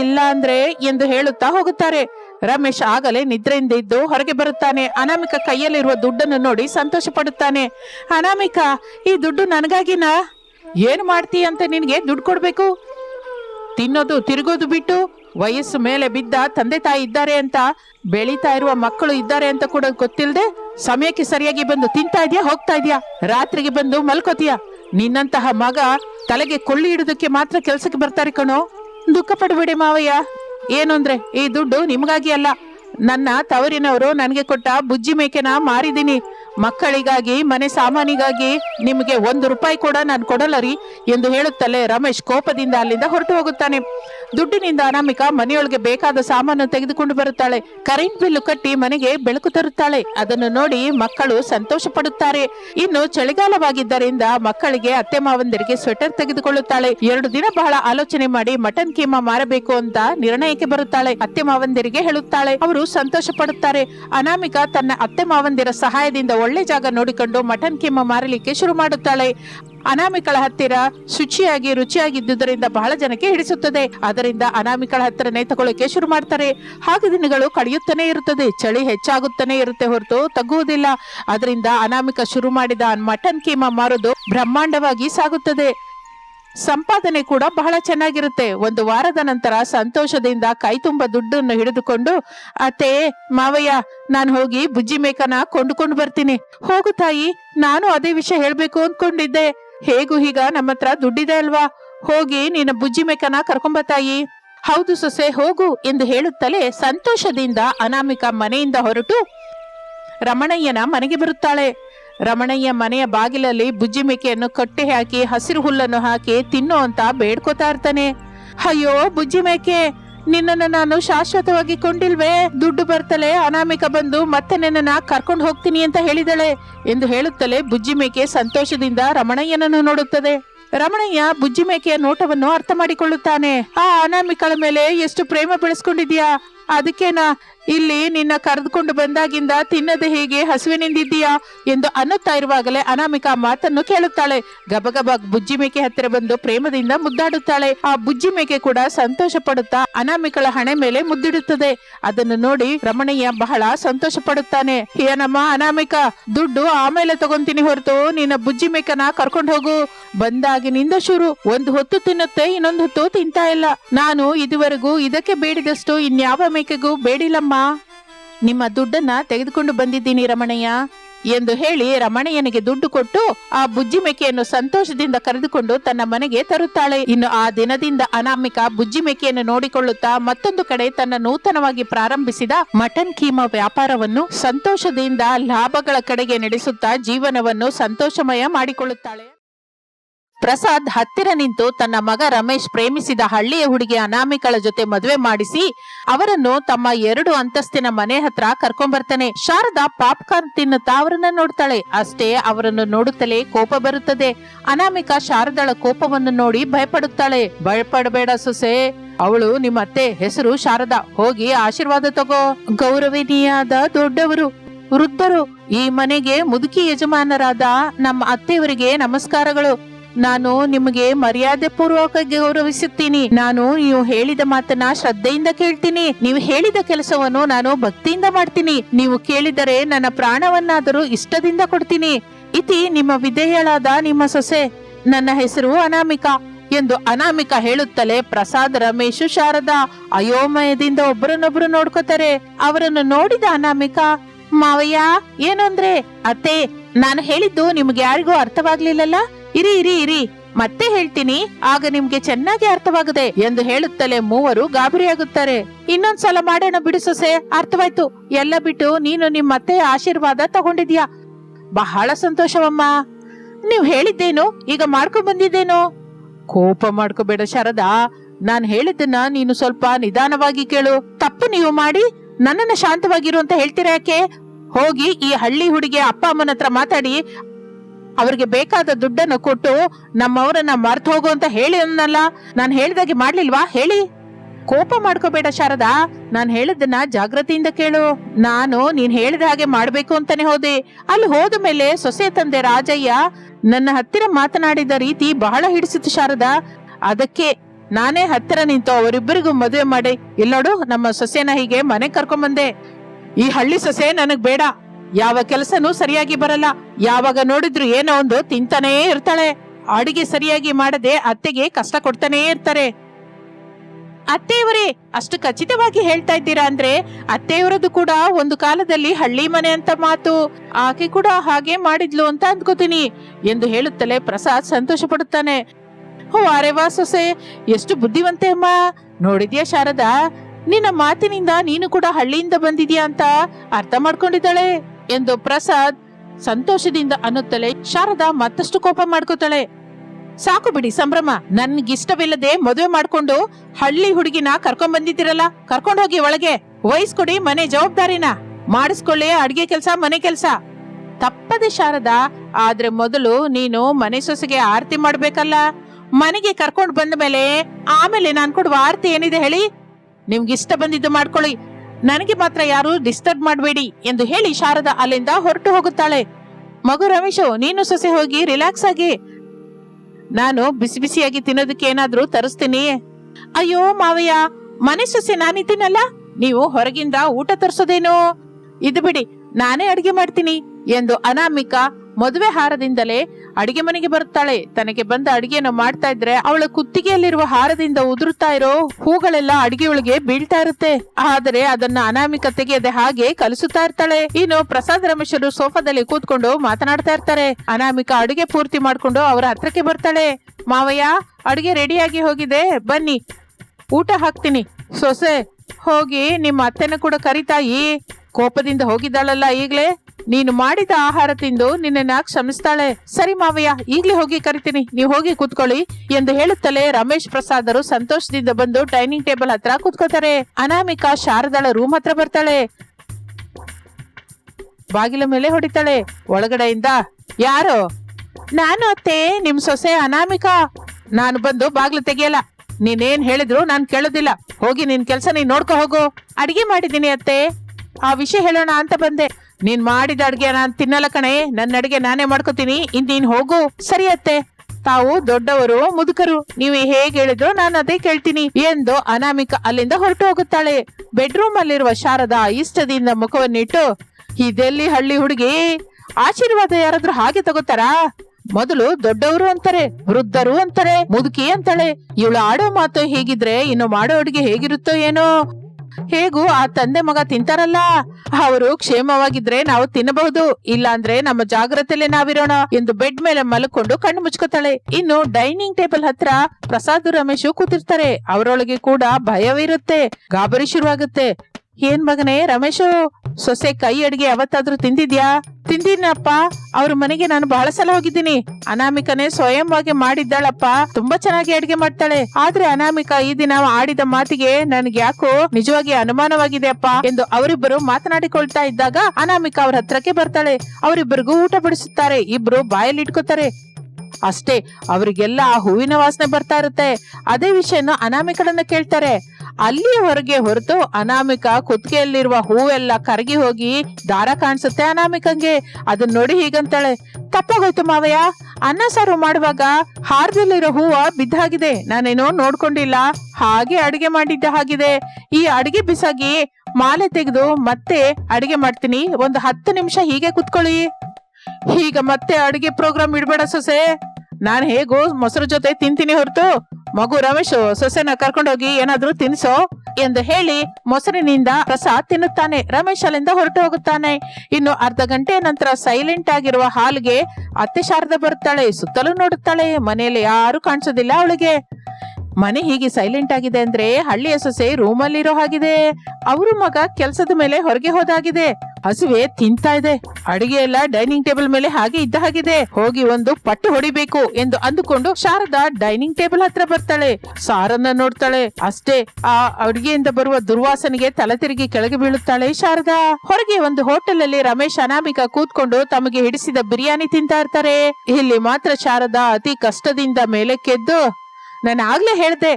ಇಲ್ಲ ಅಂದ್ರೆ ಎಂದು ಹೇಳುತ್ತಾ ಹೋಗುತ್ತಾರೆ. ರಮೇಶ್ ಆಗಲೇ ನಿದ್ರೆಯಿಂದ ಇದ್ದು ಹೊರಗೆ ಬರುತ್ತಾನೆ. ಅನಾಮಿಕ ಕೈಯಲ್ಲಿರುವ ದುಡ್ಡನ್ನು ನೋಡಿ ಸಂತೋಷ ಪಡುತ್ತಾನೆ ಅನಾಮಿಕ, ಈ ದುಡ್ಡು ನನಗಾಗಿನ? ಏನು ಮಾಡ್ತೀಯ ಅಂತ ನಿನಗೆ ದುಡ್ಡು ಕೊಡಬೇಕು? ತಿನ್ನೋದು, ತಿರುಗೋದು ಬಿಟ್ಟು ವಯಸ್ಸು ಮೇಲೆ ಬಿದ್ದ ತಂದೆ ತಾಯಿ ಇದ್ದಾರೆ ಅಂತ, ಬೆಳೀತಾ ಇರುವ ಮಕ್ಕಳು ಇದ್ದಾರೆ ಅಂತ ಕೂಡ ಗೊತ್ತಿಲ್ಲದೆ ಸಮಯಕ್ಕೆ ಸರಿಯಾಗಿ ಬಂದು ತಿಂತಾ ಇದೆಯಾ, ಹೋಗ್ತಾ ಇದೆಯಾ? ರಾತ್ರಿಗೆ ಬಂದು ಮಲ್ಕೋತೀಯ? ನಿನ್ನಂತಹ ಮಗ ತಲೆಗೆ ಕೊಳ್ಳಿ ಇಡೋದಕ್ಕೆ ಮಾತ್ರ ಕೆಲಸಕ್ಕೆ ಬರ್ತಾರೆ ಕಣೋ. ದುಃಖ ಪಡಬೇಡಿ ಮಾವಯ್ಯ. ಏನು ಅಂದ್ರೆ, ಈ ದುಡ್ಡು ನಿಮಗಾಗಿ ಅಲ್ಲ. ನನ್ನ ತವರಿನವರು ನನಗೆ ಕೊಟ್ಟ ಬುಜ್ಜಿ ಮೇಕೆನ ಮಾರಿದೀನಿ ಮಕ್ಕಳಿಗಾಗಿ, ಮನೆ ಸಾಮಾನಿಗಾಗಿ ನಿಮಗೆ ಒಂದು ರೂಪಾಯಿ ಕೂಡ ನಾನು ಕೊಡಲ್ಲ ರೀ ಎಂದು ಹೇಳುತ್ತಲೇ ರಮೇಶ್ ಕೋಪದಿಂದ ಅಲ್ಲಿಂದ ಹೊರಟು ಹೋಗುತ್ತಾನೆ. ದುಡ್ಡಿನಿಂದ ಅನಾಮಿಕ ಮನೆಯೊಳಗೆ ಬೇಕಾದ ಸಾಮಾನು ತೆಗೆದುಕೊಂಡು ಬರುತ್ತಾಳೆ. ಕರೆಂಟ್ ಬಿಲ್ಲು ಕಟ್ಟಿ ಮನೆಗೆ ಬೆಳಕು ತರುತ್ತಾಳೆ. ಅದನ್ನು ನೋಡಿ ಮಕ್ಕಳು ಸಂತೋಷ ಪಡುತ್ತಾರೆ ಇನ್ನು ಚಳಿಗಾಲವಾಗಿದ್ದರಿಂದ ಮಕ್ಕಳಿಗೆ ಅತ್ತೆ ಮಾವಂದಿರಿಗೆ ಸ್ವೆಟರ್ ತೆಗೆದುಕೊಳ್ಳುತ್ತಾಳೆ. ಎರಡು ದಿನ ಬಹಳ ಆಲೋಚನೆ ಮಾಡಿ ಮಟನ್ ಕೀಮಾ ಮಾರಬೇಕು ಅಂತ ನಿರ್ಣಯಕ್ಕೆ ಬರುತ್ತಾಳೆ. ಅತ್ತೆ ಮಾವಂದಿರಿಗೆ ಹೇಳುತ್ತಾಳೆ, ಅವರು ಸಂತೋಷ ಪಡುತ್ತಾರೆ ಅನಾಮಿಕ ತನ್ನ ಅತ್ತೆ ಮಾವಂದಿರ ಸಹಾಯದಿಂದ ಒಳ್ಳೆ ಜಾಗ ನೋಡಿಕೊಂಡು ಮಟನ್ ಕೀಮಾ ಮಾರಲಿಕ್ಕೆ ಶುರು ಮಾಡುತ್ತಾಳೆ. ಅನಾಮಿಕಳ ಹತ್ತಿರ ಶುಚಿಯಾಗಿ, ರುಚಿಯಾಗಿದ್ದುದರಿಂದ ಬಹಳ ಜನಕ್ಕೆ ಹಿಡಿಸುತ್ತದೆ. ಅದರಿಂದ ಅನಾಮಿಕಳ ಹತ್ತಿರನೇ ತಗೊಳ್ಳೋಕೆ ಶುರು ಮಾಡ್ತಾರೆ. ಹಾಗೆ ದಿನಗಳು ಕಳೆಯುತ್ತಾನೆ ಇರುತ್ತದೆ. ಚಳಿ ಹೆಚ್ಚಾಗುತ್ತಾನೆ ಇರುತ್ತೆ ಹೊರತು ತಗ್ಗುವುದಿಲ್ಲ. ಅದರಿಂದ ಅನಾಮಿಕ ಶುರು ಮಾಡಿದ ಮಟನ್ ಕೀಮಾ ಮಾರೋದು ಬ್ರಹ್ಮಾಂಡವಾಗಿ ಸಾಗುತ್ತದೆ. ಸಂಪಾದನೆ ಕೂಡ ಬಹಳ ಚೆನ್ನಾಗಿರುತ್ತೆ. ಒಂದು ವಾರದ ನಂತರ ಸಂತೋಷದಿಂದ ಕೈ ತುಂಬ ದುಡ್ಡನ್ನು ಹಿಡಿದುಕೊಂಡು, ಅತ್ತೆ, ಮಾವಯ್ಯ, ನಾನು ಹೋಗಿ ಬುಜ್ಜಿ ಮೇಕನ ಕೊಂಡುಕೊಂಡು ಬರ್ತೀನಿ. ಹೋಗು ತಾಯಿ, ನಾನು ಅದೇ ವಿಷಯ ಹೇಳ್ಬೇಕು ಅಂದ್ಕೊಂಡಿದ್ದೆ. ಹೇಗೂ ಈಗ ನಮ್ಮ ಹತ್ರ ದುಡ್ಡಿದೆ ಅಲ್ವಾ? ಹೋಗಿ ನಿನ್ನ ಬುಜ್ಜಿ ಮೇಕನ ಕರ್ಕೊಂಬ ತಾಯಿ ಹೌದು ಸೊಸೆ, ಹೋಗು ಎಂದು ಹೇಳುತ್ತಲೇ ಸಂತೋಷದಿಂದ ಅನಾಮಿಕ ಮನೆಯಿಂದ ಹೊರಟು ರಮಣಯ್ಯನ ಮನೆಗೆ ಬರುತ್ತಾಳೆ. ರಮಣಯ್ಯ ಮನೆಯ ಬಾಗಿಲಲ್ಲಿ ಬುಜ್ಜಿ ಮೇಕೆಯನ್ನು ಕಟ್ಟಿ ಹಾಕಿ, ಹಸಿರು ಹುಲ್ಲನ್ನು ಹಾಕಿ ತಿನ್ನು ಅಂತ ಬೇಡ್ಕೋತಾ ಇರ್ತಾನೆ. ಅಯ್ಯೋ ಬುಜ್ಜಿ ಮೇಕೆ ನಿನ್ನನ್ನು ನಾನು ಶಾಶ್ವತವಾಗಿ ಕೊಂಡಿಲ್ವೇ? ದುಡ್ಡು ಬರ್ತಲೆ ಅನಾಮಿಕ ಬಂದು ಮತ್ತೆ ನಿನ್ನನ್ನ ಕರ್ಕೊಂಡು ಹೋಗ್ತೀನಿ ಅಂತ ಹೇಳಿದಳೆ ಎಂದು ಹೇಳುತ್ತಲೇ ಬುಜ್ಜಿ ಮೇಕೆ ಸಂತೋಷದಿಂದ ರಮಣಯ್ಯನನ್ನು ನೋಡುತ್ತದೆ. ರಮಣಯ್ಯ ಬುಜ್ಜಿ ಮೇಕೆಯ ನೋಟವನ್ನು ಅರ್ಥ ಮಾಡಿಕೊಳ್ಳುತ್ತಾನೆ. ಆ ಅನಾಮಿಕಳ ಮೇಲೆ ಎಷ್ಟು ಪ್ರೇಮ ಬೆಳೆಸ್ಕೊಂಡಿದ್ಯಾ ಅದಕ್ಕೇನಾ? ಇಲ್ಲಿ ನಿನ್ನ ಕರೆದುಕೊಂಡು ಬಂದಾಗಿಂದ ತಿನ್ನದೆ ಹೀಗೆ ಹಸುವಿನಿಂದಿದ್ದೀಯಾ ಎಂದು ಅನ್ನುತ್ತಾ ಇರುವಾಗಲೇ ಅನಾಮಿಕಾ ಮಾತನ್ನು ಕೇಳುತ್ತಾಳೆ. ಗಬಗಬ ಬುಜ್ಜಿ ಮೇಕೆ ಹತ್ತಿರ ಬಂದು ಪ್ರೇಮದಿಂದ ಮುದ್ದಾಡುತ್ತಾಳೆ. ಆ ಬುಜ್ಜಿ ಮೇಕೆ ಕೂಡ ಸಂತೋಷ ಪಡುತ್ತಾ ಅನಾಮಿಕಳ ಹಣೆ ಮೇಲೆ ಮುದ್ದಿಡುತ್ತದೆ. ಅದನ್ನು ನೋಡಿ ರಮಣಯ್ಯ ಬಹಳ ಸಂತೋಷ ಪಡುತ್ತಾನೆ ಏನಮ್ಮ ಅನಾಮಿಕಾ, ದುಡ್ಡು ಆಮೇಲೆ ತಗೊಂತೀನಿ ಹೊರತು ನಿನ್ನ ಬುಜ್ಜಿ ಮೇಕನ ಕರ್ಕೊಂಡು ಹೋಗು. ಬಂದಾಗಿನಿಂದ ಶುರು. ಒಂದು ಹೊತ್ತು ತಿನ್ನುತ್ತೆ, ಇನ್ನೊಂದು ಹೊತ್ತು ತಿಂತಾ ಇಲ್ಲ. ನಾನು ಇದುವರೆಗೂ ಇದಕ್ಕೆ ಬೇಡಿದಷ್ಟು ಇನ್ಯಾವ ಮೇಕೆಗೂ ಬೇಡಿಲ್ಲಮ್ಮ. ನಿಮ್ಮ ದುಡ್ಡನ್ನ ತೆಗೆದುಕೊಂಡು ಬಂದಿದ್ದೀನಿ ರಮಣಯ್ಯ ಎಂದು ಹೇಳಿ ರಮಣಯ್ಯನಿಗೆ ದುಡ್ಡು ಕೊಟ್ಟು ಆ ಬುಜ್ಜಿ ಮೇಕೆಯನ್ನು ಸಂತೋಷದಿಂದ ಕರೆದುಕೊಂಡು ತನ್ನ ಮನೆಗೆ ತರುತ್ತಾಳೆ. ಇನ್ನು ಆ ದಿನದಿಂದ ಅನಾಮಿಕ ಬುಜ್ಜಿ ಮೇಕೆಯನ್ನು ನೋಡಿಕೊಳ್ಳುತ್ತಾ ಮತ್ತೊಂದು ಕಡೆ ತನ್ನ ನೂತನವಾಗಿ ಪ್ರಾರಂಭಿಸಿದ ಮಟನ್ ಕೀಮಾ ವ್ಯಾಪಾರವನ್ನು ಸಂತೋಷದಿಂದ ಲಾಭಗಳ ಕಡೆಗೆ ನಡೆಸುತ್ತಾ ಜೀವನವನ್ನು ಸಂತೋಷಮಯ ಮಾಡಿಕೊಳ್ಳುತ್ತಾಳೆ. ಪ್ರಸಾದ್ ಹತ್ತಿರ ನಿಂತು ತನ್ನ ಮಗ ರಮೇಶ್ ಪ್ರೇಮಿಸಿದ ಹಳ್ಳಿಯ ಹುಡುಗಿ ಅನಾಮಿಕಳ ಜೊತೆ ಮದುವೆ ಮಾಡಿಸಿ ಅವರನ್ನು ತಮ್ಮ ಎರಡು ಅಂತಸ್ತಿನ ಮನೆ ಹತ್ರ ಕರ್ಕೊಂಡ್ಬರ್ತಾನೆ ಶಾರದಾ ಪಾಪ್ಕಾರ್ನ್ ತಿನ್ನುತ್ತಾ ಅವರನ್ನ ನೋಡ್ತಾಳೆ. ಅಷ್ಟೇ ಅವರನ್ನು ನೋಡುತ್ತಲೇ ಕೋಪ ಬರುತ್ತದೆ. ಅನಾಮಿಕಾ ಶಾರದಾಳ ಕೋಪವನ್ನು ನೋಡಿ ಭಯಪಡುತ್ತಾಳೆ. ಭಯಪಡಬೇಡ ಸೊಸೆ. ಅವಳು ನಿಮ್ಮ ಅತ್ತೆ ಹೆಸರು ಶಾರದಾ. ಹೋಗಿ ಆಶೀರ್ವಾದ ತಗೋ. ಗೌರವಿನಿಯಾದ ದೊಡ್ಡವರು, ವೃದ್ಧರು, ಈ ಮನೆಗೆ ಮುದುಕಿ ಯಜಮಾನರಾದ ನಮ್ಮ ಅತ್ತೆಯವರಿಗೆ ನಮಸ್ಕಾರಗಳು. ನಾನು ನಿಮಗೆ ಮರ್ಯಾದೆ ಪೂರ್ವಕ ಗೌರವಿಸುತ್ತೀನಿ. ನಾನು ನೀವು ಹೇಳಿದ ಮಾತನ್ನ ಶ್ರದ್ಧೆಯಿಂದ ಕೇಳ್ತೀನಿ. ನೀವು ಹೇಳಿದ ಕೆಲಸವನ್ನು ನಾನು ಭಕ್ತಿಯಿಂದ ಮಾಡ್ತೀನಿ. ನೀವು ಕೇಳಿದರೆ ನನ್ನ ಪ್ರಾಣವನ್ನಾದರೂ ಇಷ್ಟದಿಂದ ಕೊಡ್ತೀನಿ. ಇತಿ ನಿಮ್ಮ ವಿಧೇಯಳಾದ ನಿಮ್ಮ ಸೊಸೆ, ನನ್ನ ಹೆಸರು ಅನಾಮಿಕಾ ಎಂದು ಅನಾಮಿಕ ಹೇಳುತ್ತಲೇ ಪ್ರಸಾದ್ ರಮೇಶ್ ಶಾರದಾ ಅಯೋಮಯದಿಂದ ಒಬ್ಬರನ್ನೊಬ್ರು ನೋಡ್ಕೋತಾರೆ. ಅವರನ್ನು ನೋಡಿದ ಅನಾಮಿಕ, ಮಾವಯ್ಯ, ಏನು ಅಂದ್ರೆ, ಅತ್ತೆ, ನಾನು ಹೇಳಿದ್ದು ನಿಮ್ಗೆ ಯಾರಿಗೂ ಅರ್ಥವಾಗ್ಲಿಲ್ಲಲ್ಲ? ಇರಿ ಇರಿ ಇರಿ. ಮತ್ತೆ ಹೇಳ್ತೀನಿ. ಆಗ ನಿಮ್ಗೆ ಚೆನ್ನಾಗಿ ಅರ್ಥವಾಗದೆ ಎಂದು ಹೇಳುತ್ತಲೇ ಮೂವರು ಗಾಬರಿಯಾಗುತ್ತಾರೆ. ಇನ್ನೊಂದ್ಸಲ ಮಾಡೋಣ ಬಿಡು ಸೊಸೆ. ಅರ್ಥವಾಯ್ತು. ಎಲ್ಲ ಬಿಟ್ಟು ನೀನು ನಿಮ್ಮ ಅತ್ತೆಯ ಆಶೀರ್ವಾದ ತಗೊಂಡಿದ್ಯಾ? ಬಹಳ ಸಂತೋಷವಮ್ಮ. ನೀವ್ ಹೇಳಿದ್ದೇನು? ಈಗ ಮಾಡ್ಕೊ ಬಂದಿದ್ದೇನು? ಕೋಪ ಮಾಡ್ಕೋಬೇಡ ಶಾರದಾ. ನಾನ್ ಹೇಳಿದ್ದನ್ನ ನೀನು ಸ್ವಲ್ಪ ನಿಧಾನವಾಗಿ ಕೇಳು. ತಪ್ಪು ನೀವು ಮಾಡಿ. ನನ್ನನ್ನ ಶಾಂತವಾಗಿರು ಅಂತ ಹೇಳ್ತೀರಾ ಯಾಕೆ? ಹೋಗಿ ಈ ಹಳ್ಳಿ ಹುಡುಗಿಯ ಅಪ್ಪ ಅಮ್ಮನ ಹತ್ರ ಮಾತಾಡಿ. ಅವ್ರಿಗೆ ಬೇಕಾದ ದುಡ್ಡನ್ನು ಕೊಟ್ಟು ನಮ್ಮವರನ್ನ ಮರ್ತು ಹೋಗು ಅಂತ ಹೇಳಿ ಅನ್ನಲ್ಲ ನಾನು ಹೇಳಿದಾಗೆ ಮಾಡ್ಲಿಲ್ವಾ? ಹೇಳಿ. ಕೋಪ ಮಾಡ್ಕೋಬೇಡ ಶಾರದಾ. ನಾನ್ ಹೇಳಿದ್ದನ್ನ ಜಾಗ್ರತೆಯಿಂದ ಕೇಳು. ನಾನು ನೀನ್ ಹೇಳಿದ ಹಾಗೆ ಮಾಡ್ಬೇಕು ಅಂತಾನೆ ಹೋದೆ. ಅಲ್ಲಿ ಹೋದ ಮೇಲೆ ಸೊಸೆ ತಂದೆ ರಾಜಯ್ಯ ನನ್ನ ಹತ್ತಿರ ಮಾತನಾಡಿದ ರೀತಿ ಬಹಳ ಹಿಡಿಸಿತು ಶಾರದಾ. ಅದಕ್ಕೆ ನಾನೇ ಹತ್ತಿರ ನಿಂತು ಅವರಿಬ್ಬರಿಗೂ ಮದುವೆ ಮಾಡಿ ಇಲ್ಲೋಡು ನಮ್ಮ ಸೊಸೆನ ಹೀಗೆ ಮನೆ ಕರ್ಕೊಂಬಂದೆ. ಈ ಹಳ್ಳಿ ಸೊಸೆ ನನಗ್ ಬೇಡ. ಯಾವ ಕೆಲಸನೂ ಸರಿಯಾಗಿ ಬರಲ್ಲ. ಯಾವಾಗ ನೋಡಿದ್ರು ಏನೋ ಒಂದು ತಿಂತಾನೇ ಇರ್ತಾಳೆ. ಅಡಿಗೆ ಸರಿಯಾಗಿ ಮಾಡದೆ ಅತ್ತೆಗೆ ಕಷ್ಟ ಕೊಡ್ತಾನೇ ಇರ್ತಾರೆ. ಅತ್ತೆಯವರೇ, ಅಷ್ಟು ಖಚಿತವಾಗಿ ಹೇಳ್ತಾ ಇದ್ದೀರಾ ಅಂದ್ರೆ ಅತ್ತೆಯವರದ್ದು ಕೂಡ ಒಂದು ಕಾಲದಲ್ಲಿ ಹಳ್ಳಿ ಮನೆ ಅಂತ ಮಾತು. ಆಕೆ ಕೂಡ ಹಾಗೆ ಮಾಡಿದ್ಲು ಅಂತ ಅಂದ್ಕೋತೀನಿ ಎಂದು ಹೇಳುತ್ತಲೇ ಪ್ರಸಾದ್ ಸಂತೋಷ ಪಡುತ್ತಾನೆ ಓ ಅರೆ ವಾ ಸೊಸೆ, ಎಷ್ಟು ಬುದ್ಧಿವಂತೆ ಅಮ್ಮ. ನೋಡಿದ್ಯಾ ಶಾರದಾ? ನಿನ್ನ ಮಾತಿನಿಂದ ನೀನು ಕೂಡ ಹಳ್ಳಿಯಿಂದ ಬಂದಿದ್ಯಾ ಅಂತ ಅರ್ಥ ಮಾಡ್ಕೊಂಡಿದ್ದಾಳೆ. ಎಂದು ಪ್ರಸಾದ್ ಸಂತೋಷದಿಂದ ಅನ್ನುತ್ತಲೇ ಶಾರದಾ ಮತ್ತಷ್ಟು ಕೋಪ ಮಾಡ್ಕೋತಾಳೆ. ಸಾಕು ಬಿಡಿ ಸಂಭ್ರಮ, ನನ್ಗಿಷ್ಟವಿಲ್ಲದೆ ಮದುವೆ ಮಾಡ್ಕೊಂಡು ಹಳ್ಳಿ ಹುಡುಗಿನ ಕರ್ಕೊಂಡ್ ಬಂದಿದ್ದೀರಲ್ಲ, ಕರ್ಕೊಂಡ್ ಹೋಗಿ ಒಳಗೆ, ವಹಿಸ್ಕೊಡಿ ಮನೆ ಜವಾಬ್ದಾರಿನ, ಮಾಡಿಸ್ಕೊಳ್ಳಿ ಅಡ್ಗೆ ಕೆಲ್ಸ, ಮನೆ ಕೆಲ್ಸ. ತಪ್ಪದೆ ಶಾರದಾ, ಆದ್ರೆ ಮೊದಲು ನೀನು ಮನೆ ಸೊಸೆಗೆ ಆರತಿ ಮಾಡ್ಬೇಕಲ್ಲ, ಮನೆಗೆ ಕರ್ಕೊಂಡ್ ಬಂದ ಮೇಲೆ ಆಮೇಲೆ ನಾನ್ ಕೊಡುವ ಆರತಿ ಏನಿದೆ ಹೇಳಿ? ನಿಮ್ಗಿಷ್ಟ ಬಂದಿದ್ದು ಮಾಡ್ಕೊಳ್ಳಿ ನನಗೆ ಮಾತ್ರ ಯಾರು ಡಿಸ್ಟರ್ಬ್ ಮಾಡಬೇಡಿ ಎಂದು ಹೇಳಿ ಶಾರದಾ ಅಲ್ಲಿಂದ ಹೊರಟು ಹೋಗುತ್ತಾಳೆ. ಮಗು ರಮೇಶು, ನೀನು ಸೊಸೆ ಹೋಗಿ ರಿಲ್ಯಾಕ್ಸ್ ಆಗಿ. ನಾನು ಬಿಸಿ ಬಿಸಿಯಾಗಿ ತಿನ್ನೋದಕ್ಕೆ ಏನಾದ್ರೂ ತರಿಸ್ತೀನಿ. ಅಯ್ಯೋ ಮಾವಯ್ಯ, ಮನೆ ಸೊಸೆ ನಾನಿದ್ದೀನಲ್ಲ ನೀವು ಹೊರಗಿಂದ ಊಟ ತರಿಸೋದೇನು? ಇದು ಬಿಡಿ, ನಾನೇ ಅಡಿಗೆ ಮಾಡ್ತೀನಿ ಎಂದು ಅನಾಮಿಕ ಮದುವೆ ಹಾರದಿಂದಲೇ ಅಡಿಗೆ ಮನೆಗೆ ಬರ್ತಾಳೆ. ತನಗೆ ಬಂದ ಅಡಿಗೆಯನ್ನು ಮಾಡ್ತಾ ಇದ್ರೆ ಅವಳ ಕುತ್ತಿಗೆಯಲ್ಲಿರುವ ಹಾರದಿಂದ ಉದುರುತ್ತಾ ಇರೋ ಹೂಗಳೆಲ್ಲ ಅಡಿಗೆಯೊಳಗೆ ಬೀಳ್ತಾ ಇರುತ್ತೆ. ಆದರೆ ಅದನ್ನ ಅನಾಮಿಕ ತೆಗೆಯದೆ ಹಾಗೆ ಕಲಿಸುತ್ತಾ ಇರ್ತಾಳೆ. ಇನ್ನು ಪ್ರಸಾದ್ ರಮೇಶರು ಸೋಫಾದಲ್ಲಿ ಕೂತ್ಕೊಂಡು ಮಾತನಾಡ್ತಾ ಇರ್ತಾರೆ. ಅನಾಮಿಕ ಅಡಿಗೆ ಪೂರ್ತಿ ಮಾಡ್ಕೊಂಡು ಅವರ ಹತ್ರಕ್ಕೆ ಬರ್ತಾಳೆ. ಮಾವಯ್ಯ, ಅಡಿಗೆ ರೆಡಿಯಾಗಿ ಹೋಗಿದೆ. ಬನ್ನಿ. ಊಟ ಹಾಕ್ತೀನಿ. ಸೊಸೆ, ಹೋಗಿ ನಿಮ್ಮ ಅತ್ತೆನ ಕೂಡ ಕರಿತಾಯಿ. ಕೋಪದಿಂದ ಹೋಗಿದ್ದಾಳಲ್ಲ ಈಗ್ಲೇ? ನೀನು ಮಾಡಿದ ಆಹಾರ ತಿಂದು ನಿನ್ನನ್ನ ಕ್ಷಮಿಸ್ತಾಳೆ. ಸರಿ ಮಾವಯ್ಯ, ಈಗ್ಲೇ ಹೋಗಿ ಕರಿತೀನಿ. ನೀವು ಹೋಗಿ ಕೂತ್ಕೊಳ್ಳಿ ಎಂದು ಹೇಳುತ್ತಲೇ ರಮೇಶ್ ಪ್ರಸಾದರು ಸಂತೋಷದಿಂದ ಬಂದು ಡೈನಿಂಗ್ ಟೇಬಲ್ ಹತ್ರ ಕೂತ್ಕೋತಾರೆ ಅನಾಮಿಕಾ ಶಾರದಾಳ ರೂಮ್ ಹತ್ರ ಬರ್ತಾಳೆ. ಬಾಗಿಲ ಮೇಲೆ ಹೊಡಿತಾಳೆ. ಒಳಗಡೆಯಿಂದ, ಯಾರು? ನಾನು ಅತ್ತೆ, ನಿಮ್ ಸೊಸೆ ಅನಾಮಿಕಾ. ನಾನು ಬಂದು ಬಾಗ್ಲು ತೆಗಿಯಲ್ಲ. ನೀನೇನ್ ಹೇಳಿದ್ರು ನಾನ್ ಕೇಳೋದಿಲ್ಲ. ಹೋಗಿ ನಿನ್ ಕೆಲ್ಸ ನೀನ್ ನೋಡ್ಕೋ ಹೋಗು. ಅಡಿಗೆ ಮಾಡಿದ್ದೀನಿ ಅತ್ತೆ. ಆ ವಿಷಯ ಹೇಳೋಣ ಅಂತ ಬಂದೆ. ನೀನ್ ಮಾಡಿದ ಅಡ್ಗೆ ನಾನ್ ತಿನ್ನಲ್ಲ ಕಣೆ. ನನ್ನ ಅಡಿಗೆ ನಾನೇ ಮಾಡ್ಕೋತೀನಿ. ಇನ್ ನೀನ್ ಹೋಗು. ಸರಿ ಅತ್ತೆ. ತಾವು ದೊಡ್ಡವರು, ಮುದುಕರು. ನೀವು ಹೇಗೆ ಹೇಳಿದ್ರು ನಾನು ಅದೇ ಕೇಳ್ತೀನಿ ಎಂದು ಅನಾಮಿಕ ಅಲ್ಲಿಂದ ಹೊರಟು ಹೋಗುತ್ತಾಳೆ ಬೆಡ್ರೂಮ್ ಅಲ್ಲಿರುವ ಶಾರದಾ ಇಷ್ಟದಿಂದ ಮುಖವನ್ನಿಟ್ಟು, ಇದೆಲ್ಲಿ ಹಳ್ಳಿ ಹುಡುಗಿ? ಆಶೀರ್ವಾದ ಯಾರಾದ್ರೂ ಹಾಗೆ ತಗೋತಾರಾ? ಮೊದಲು ದೊಡ್ಡವರು ಅಂತಾರೆ, ವೃದ್ಧರು ಅಂತಾರೆ, ಮುದುಕಿ ಅಂತಾಳೆ. ಇವಳು ಆಡೋ ಮಾತು ಹೇಗಿದ್ರೆ, ಇನ್ನು ಮಾಡೋ ಅಡುಗೆ ಹೇಗಿರುತ್ತೋ ಏನೋ? ಹೇಗೂ ಆ ತಂದೆ ಮಗ ತಿಂತಾರಲ್ಲ. ಅವರು ಕ್ಷೇಮವಾಗಿದ್ರೆ ನಾವು ತಿನ್ನಬಹುದು, ಇಲ್ಲಾಂದ್ರೆ ನಮ್ಮ ಜಾಗ್ರತೆಯಲ್ಲೇ ನಾವಿರೋಣ ಎಂದು ಬೆಡ್ ಮೇಲೆ ಮಲ್ಕೊಂಡು ಕಣ್ಣು ಮುಚ್ಕೋತಾಳೆ. ಇನ್ನು ಡೈನಿಂಗ್ ಟೇಬಲ್ ಹತ್ರ ಪ್ರಸಾದ್ ರಮೇಶ್ ಕೂತಿರ್ತಾರೆ. ಅವರೊಳಗೆ ಕೂಡ ಭಯವಿರುತ್ತೆ, ಗಾಬರಿ ಶುರುವಾಗುತ್ತೆ. ಏನ್ ಮಗನೇ, ರಮೇಶ್, ಸೊಸೆ ಕೈ ಅಡಿಗೆ ಯಾವತ್ತಾದ್ರೂ ತಿಂದಿದ್ಯಾ? ತಿಂದಿನಪ್ಪ ಅವ್ರ ಮನೆಗೆ ನಾನು ಬಹಳ ಸಲ ಹೋಗಿದ್ದೀನಿ. ಅನಾಮಿಕನೇ ಸ್ವಯಂವಾಗಿ ಮಾಡಿದ್ದಾಳಪ್ಪ. ತುಂಬಾ ಚೆನ್ನಾಗಿ ಅಡಿಗೆ ಮಾಡ್ತಾಳೆ. ಆದ್ರೆ ಅನಾಮಿಕ ಈ ದಿನ ಆಡಿದ ಮಾತಿಗೆ ನನ್ಗೆ ಯಾಕೋ ನಿಜವಾಗಿ ಅನುಮಾನವಾಗಿದೆ ಅಪ್ಪ ಎಂದು ಅವರಿಬ್ಬರು ಮಾತನಾಡಿಕೊಳ್ತಾ ಇದ್ದಾಗ ಅನಾಮಿಕ ಅವ್ರ ಹತ್ರಕ್ಕೆ ಬರ್ತಾಳೆ. ಅವರಿಬ್ಬರಿಗೂ ಊಟ ಬಡಿಸುತ್ತಾರೆ. ಇಬ್ರು ಬಾಯಲ್ಲಿ ಇಟ್ಕೋತಾರೆ. ಅಷ್ಟೇ, ಅವರಿಗೆಲ್ಲ ಆ ಹೂವಿನ ವಾಸನೆ ಬರ್ತಾ ಇರುತ್ತೆ. ಅದೇ ವಿಷಯನ ಅನಾಮಿಕಳನ್ನ ಕೇಳ್ತಾರೆ. ಅಲ್ಲಿ ಹೊರಗೆ ಹೊರತು ಅನಾಮಿಕ ಕುತ್ತಿಗೆಯಲ್ಲಿರುವ ಹೂವೆಲ್ಲ ಕರಗಿ ಹೋಗಿ ದಾರ ಕಾಣಿಸುತ್ತೆ ಅನಾಮಿಕಂಗೆ. ಅದನ್ನ ನೋಡಿ ಹೀಗಂತಾಳೆ, ತಪ್ಪಾಗೋಯ್ತು ಮಾವಯ್ಯ, ಅನ್ನ ಸಾರು ಮಾಡುವಾಗ ಹಾರದಲ್ಲಿರೋ ಹೂವ ಬಿದ್ದಾಗಿದೆ, ನಾನೇನೋ ನೋಡ್ಕೊಂಡಿಲ್ಲ, ಹಾಗೆ ಅಡಿಗೆ ಮಾಡಿದ್ದ ಹಾಗಿದೆ. ಈ ಅಡಿಗೆ ಬಿಸಾಗಿ ಮಾಲೆ ತೆಗೆದು ಮತ್ತೆ ಅಡಿಗೆ ಮಾಡ್ತೀನಿ, ಒಂದು ಹತ್ತು ನಿಮಿಷ ಹೀಗೆ ಕುತ್ಕೊಳ್ಳಿ. ಈಗ ಮತ್ತೆ ಅಡಿಗೆ ಪ್ರೋಗ್ರಾಮ್ ಇಡ್ಬೇಡ ಸೊಸೆ. ನಾನ್ ಹೇಗೂ ಮೊಸರು ಜೊತೆ ತಿಂತೀನಿ ಹೊರತು. ಮಗು ರಮೇಶ್ ಸೊಸೆನ ಕರ್ಕೊಂಡೋಗಿ ಏನಾದ್ರೂ ತಿನ್ಸೋ ಎಂದು ಹೇಳಿ ಮೊಸರಿನಿಂದ ರಸ ತಿನ್ನುತ್ತಾನೆ. ರಮೇಶ್ ಅಲ್ಲಿಂದ ಹೊರಟು ಹೋಗುತ್ತಾನೆ. ಇನ್ನು ಅರ್ಧ ಗಂಟೆ ನಂತರ ಸೈಲೆಂಟ್ ಆಗಿರುವ ಹಾಲ್ಗೆ ಅತ್ತೆ ಶಾರದ ಬರುತ್ತಾಳೆ, ಸುತ್ತಲೂ ನೋಡುತ್ತಾಳೆ. ಮನೆಯಲ್ಲಿ ಯಾರು ಕಾಣಿಸೋದಿಲ್ಲ ಅವಳಿಗೆ. ಮನೆ ಹೀಗೆ ಸೈಲೆಂಟ್ ಆಗಿದೆ ಅಂದ್ರೆ ಹಳ್ಳಿಯ ಸೊಸೆ ರೂಮಲ್ಲಿರೋ ಹಾಗಿದೆ. ಅವರು ಮಗ ಕೆಲಸದ ಮೇಲೆ ಹೊರಗೆ ಹೋದಾಗಿದೆ. ಹಸುವೆ ತಿಂತಾ ಇದೆ. ಅಡಿಗೆ ಎಲ್ಲ ಡೈನಿಂಗ್ ಟೇಬಲ್ ಮೇಲೆ ಹಾಗೆ ಇದ್ದ ಹಾಗಿದೆ. ಹೋಗಿ ಒಂದು ಪಟ್ಟು ಹೊಡಿಬೇಕು ಎಂದು ಅಂದುಕೊಂಡು ಶಾರದಾ ಡೈನಿಂಗ್ ಟೇಬಲ್ ಹತ್ರ ಬರ್ತಾಳೆ. ಸಾರನ್ನ ನೋಡ್ತಾಳೆ. ಅಷ್ಟೇ, ಆ ಅಡುಗೆಯಿಂದ ಬರುವ ದುರ್ವಾಸನೆಗೆ ತಲೆ ತಿರುಗಿ ಕೆಳಗೆ ಬೀಳುತ್ತಾಳೆ ಶಾರದಾ. ಹೊರಗೆ ಒಂದು ಹೋಟೆಲ್ ಅಲ್ಲಿ ರಮೇಶ್ ಅನಾಮಿಕ ಕೂತ್ಕೊಂಡು ತಮಗೆ ಹಿಡಿಸಿದ ಬಿರಿಯಾನಿ ತಿಂತಾ ಇರ್ತಾರೆ. ಇಲ್ಲಿ ಮಾತ್ರ ಶಾರದಾ ಅತಿ ಕಷ್ಟದಿಂದ ಮೇಲಕ್ಕೆದ್ದು ನಾನು ಆಗ್ಲೇ ಹೇಳ್ದೆ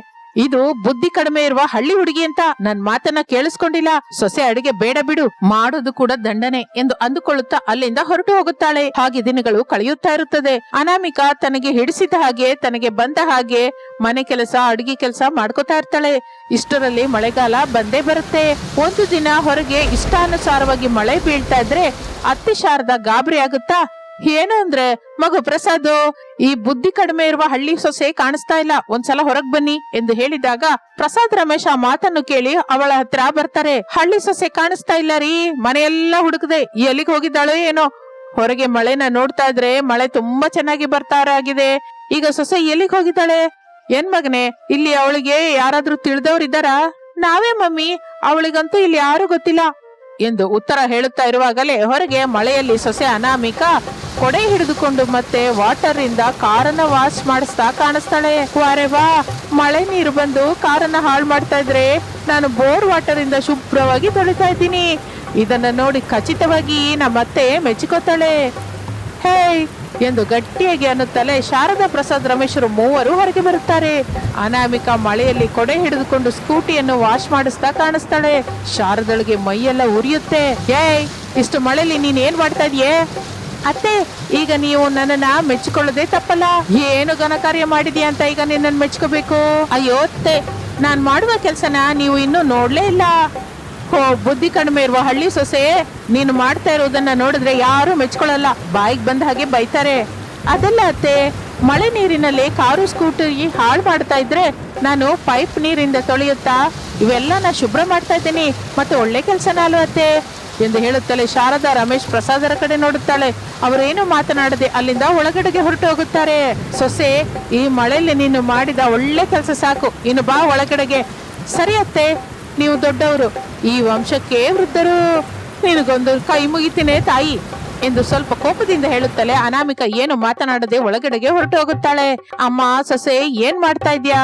ಇದು ಬುದ್ಧಿ ಕಡಿಮೆ ಇರುವ ಹಳ್ಳಿ ಹುಡುಗಿ ಅಂತ ನನ್ ಮಾತನ್ನ ಕೇಳಿಸ್ಕೊಂಡಿಲ್ಲ. ಸೊಸೆ ಅಡಿಗೆ ಬೇಡ ಬಿಡು, ಮಾಡೋದು ಕೂಡ ದಂಡನೆ ಎಂದು ಅಂದುಕೊಳ್ಳುತ್ತಾ ಅಲ್ಲಿಂದ ಹೊರಟು ಹೋಗುತ್ತಾಳೆ. ಹಾಗೆ ದಿನಗಳು ಕಳೆಯುತ್ತಾ ಇರುತ್ತದೆ. ಅನಾಮಿಕಾ ತನಗೆ ಹಿಡಿಸಿದ ಹಾಗೆ, ತನಗೆ ಬಂದ ಹಾಗೆ ಮನೆ ಕೆಲಸ, ಅಡಿಗೆ ಕೆಲಸ ಮಾಡ್ಕೋತಾ ಇರ್ತಾಳೆ. ಇಷ್ಟರಲ್ಲಿ ಮಳೆಗಾಲ ಬಂದೇ ಬರುತ್ತೆ. ಒಂದು ದಿನ ಹೊರಗೆ ಇಷ್ಟಾನುಸಾರವಾಗಿ ಮಳೆ ಬೀಳ್ತಾ ಇದ್ರೆ ಅತ್ತೆ ಶಾರದ ಗಾಬರಿ ಆಗುತ್ತಾ ಏನು ಅಂದ್ರೆ, ಮಗು ಪ್ರಸಾದ್, ಈ ಬುದ್ಧಿ ಕಡಿಮೆ ಇರುವ ಹಳ್ಳಿ ಸೊಸೆ ಕಾಣಿಸ್ತಾ ಇಲ್ಲ. ಒಂದ್ಸಲ ಹೊರಗ್ ಬನ್ನಿ ಎಂದು ಹೇಳಿದಾಗ ಪ್ರಸಾದ್ ರಮೇಶ ಮಾತನ್ನು ಕೇಳಿ ಅವಳ ಹತ್ರ ಬರ್ತಾರೆ. ಹಳ್ಳಿ ಸೊಸೆ ಕಾಣಿಸ್ತಾ ಇಲ್ಲ ರೀ, ಮನೆಯೆಲ್ಲ ಹುಡುಕದೆ, ಎಲ್ಲಿಗೆ ಹೋಗಿದ್ದಾಳೋ ಏನೋ. ಹೊರಗೆ ಮಳೆನ ನೋಡ್ತಾ ಇದ್ರೆ ಮಳೆ ತುಂಬಾ ಚೆನ್ನಾಗಿ ಬರ್ತಾರಾಗಿದೆ ಈಗ ಸೊಸೆ ಎಲ್ಲಿಗೆ ಹೋಗಿದ್ದಾಳೆ? ಏನ್ ಮಗನೆ, ಇಲ್ಲಿ ಅವಳಿಗೆ ಯಾರಾದ್ರೂ ತಿಳಿದವ್ರಿದ್ದಾರಾ ನಾವೇ ಮಮ್ಮಿ, ಅವಳಿಗಂತೂ ಇಲ್ಲಿ ಯಾರು ಗೊತ್ತಿಲ್ಲ ಎಂದು ಉತ್ತರ ಹೇಳುತ್ತಾ ಇರುವಾಗಲೇ ಹೊರಗೆ ಮಳೆಯಲ್ಲಿ ಸೊಸೆ ಅನಾಮಿಕ ಕೊಡೆ ಹಿಡಿದುಕೊಂಡು ಮತ್ತೆ ವಾಟರ್ ಇಂದ ಕಾರನ್ನ ವಾಶ್ ಮಾಡಿಸ್ತಾ ಕಾಣಿಸ್ತಾಳೆ. ವಾರೆ ವಾ ಮಳೆ ನೀರು ಬಂದು ಕಾರನ್ನ ಹಾಳು ಮಾಡ್ತಾ ಇದ್ರೆ ನಾನು ಬೋರ್ ವಾಟರ್ ಇಂದ ಶುಭ್ರವಾಗಿ ತೊಳಿತಾ ಇದ್ದೀನಿ. ಇದನ್ನ ನೋಡಿ ಖಚಿತವಾಗಿ ನಮ್ಮತ್ತೆ ಮೆಚ್ಚಿಕೊತಾಳೆ. ಹೇಯ್, ಎಂದು ಗಟ್ಟಿಯಾಗಿ ಅನ್ನುತ್ತಲೇ ಶಾರದಾ ಪ್ರಸಾದ್ ರಮೇಶರು ಮೂವರು ಹೊರಗೆ ಬರುತ್ತಾರೆ. ಅನಾಮಿಕ ಮಳೆಯಲ್ಲಿ ಕೊಡೆ ಹಿಡಿದುಕೊಂಡು ಸ್ಕೂಟಿಯನ್ನು ವಾಶ್ ಮಾಡಿಸ್ತಾ ಕಾಣಿಸ್ತಾಳೆ. ಶಾರದಳಿಗೆ ಮೈಯೆಲ್ಲ ಉರಿಯುತ್ತೆ. ಏಯ್ ಇಷ್ಟು ಮಳೆಯಲ್ಲಿ ನೀನ್ ಏನ್ ಮಾಡ್ತಾ ಇದೀಯೇ? ಅತ್ತೆ, ಈಗ ನೀವು ನನ್ನನ್ನ ಮೆಚ್ಚಿಕೊಳ್ಳದೆ ತಪ್ಪಲ್ಲ. ಏನು ಘನ ಕಾರ್ಯ ಮಾಡಿದ್ಯಾ ಅಂತ ಈಗ ನಿನ್ನನ್ನು ಮೆಚ್ಕೋಬೇಕು? ಅಯ್ಯೋ ಅತ್ತೆ, ನಾನು ಮಾಡುವ ಕೆಲಸನ ನೀವು ಇನ್ನೂ ನೋಡ್ಲೇ ಇಲ್ಲ. ಹೋ, ಬುದ್ಧಿ ಕಡಿಮೆ ಇರುವ ಹಳ್ಳಿ ಸೊಸೆ, ನೀನು ಮಾಡ್ತಾ ಇರೋದನ್ನ ನೋಡಿದ್ರೆ ಯಾರು ಮೆಚ್ಕೊಳ್ಳಲ್ಲ. ಬಾಯಿಗೆ ಬಂದ ಹಾಗೆ ಬೈತಾರೆ. ಅದೆಲ್ಲ ಅತ್ತೆ, ಮಳೆ ನೀರಿನಲ್ಲಿ ಕಾರು, ಸ್ಕೂಟರ್ ಹಾಳು ಮಾಡ್ತಾ ಇದ್ರೆ ನಾನು ಪೈಪ್ ನೀರಿಂದ ತೊಳೆಯುತ್ತಾ, ಇವೆಲ್ಲ ನಾ ಶುಭ್ರ ಮಾಡ್ತಾ ಇದ್ದೀನಿ. ಮತ್ತೆ ಒಳ್ಳೆ ಕೆಲಸನ ಅಲ್ವ ಅತ್ತೆ? ಎಂದು ಹೇಳುತ್ತಲೇ ಶಾರದಾ ರಮೇಶ್ ಪ್ರಸಾದರ ಕಡೆ ನೋಡುತ್ತಾಳೆ. ಅವರೇನು ಮಾತನಾಡದೆ ಅಲ್ಲಿಂದ ಒಳಗಡೆಗೆ ಹೊರಟು ಹೋಗುತ್ತಾರೆ. ಸೊಸೆ, ಈ ಮಳೆಯಲ್ಲಿ ನೀನು ಮಾಡಿದ ಒಳ್ಳೆ ಕೆಲಸ ಸಾಕು. ಇನ್ನು ಬಾ ಒಳಗಡೆಗೆ. ಸರಿ ಅತ್ತೆ, ನೀವು ದೊಡ್ಡವರು. ಈ ವಂಶಕ್ಕೆ ವೃದ್ಧರು. ನಿನಗೊಂದು ಕೈ ಮುಗಿತೀನಿ ತಾಯಿ ಎಂದು ಸ್ವಲ್ಪ ಕೋಪದಿಂದ ಹೇಳುತ್ತಲೆ ಅನಾಮಿಕ ಏನು ಮಾತನಾಡದೆ ಒಳಗಡೆಗೆ ಹೊರಟು ಹೋಗುತ್ತಾಳೆ. ಅಮ್ಮ, ಸೊಸೆ, ಏನ್ ಮಾಡ್ತಾ ಇದ್ಯಾ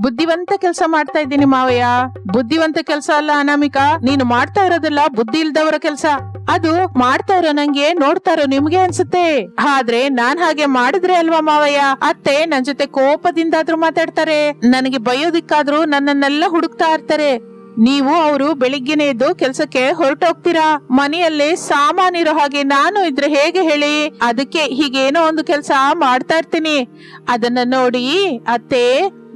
ಬುದ್ಧಿವಂತ ಕೆಲಸ ಮಾಡ್ತಾ ಇದ್ದೀನಿ ಮಾವಯ್ಯ. ಬುದ್ಧಿವಂತ ಕೆಲಸ ಅಲ್ಲ ಅನಾಮಿಕ. ನೀನು ಮಾಡ್ತಾ ಇರೋದಿಲ್ಲ ಬುದ್ಧಿ ಇಲ್ದವರ ಕೆಲಸ. ಅದು ಮಾಡ್ತಾ ಇರೋ ನಂಗೆ ನೋಡ್ತಾ ಇರೋ ನಿಮ್ಗೆ ಅನ್ಸುತ್ತೆ. ಆದ್ರೆ ನಾನ್ ಹಾಗೆ ಮಾಡಿದ್ರೆ ಅಲ್ವಾ ಮಾವಯ್ಯ? ಅತ್ತೆ ನನ್ ಜೊತೆ ಕೋಪದಿಂದಾದ್ರೂ ಮಾತಾಡ್ತಾರೆ. ನನಗೆ ಬಯೋದಿಕ್ಕಾದ್ರೂ ನನ್ನನ್ನೆಲ್ಲ ಹುಡುಕ್ತಾ ಇರ್ತಾರೆ. ನೀವು ಅವರು ಬೆಳಿಗ್ಗೆನೆ ಎದ್ದು ಕೆಲ್ಸಕ್ಕೆ ಹೊರಟೋಗ್ತೀರಾ? ಮನೆಯಲ್ಲಿ ಸಾಮಾನಿರೋ ಹಾಗೆ ನಾನು ಇದ್ರೆ ಹೇಗೆ ಹೇಳಿ? ಅದಕ್ಕೆ ಹೀಗೇನೋ ಒಂದು ಕೆಲಸ ಮಾಡ್ತಾ ಇರ್ತೀನಿ. ಅದನ್ನ ನೋಡಿ ಅತ್ತೆ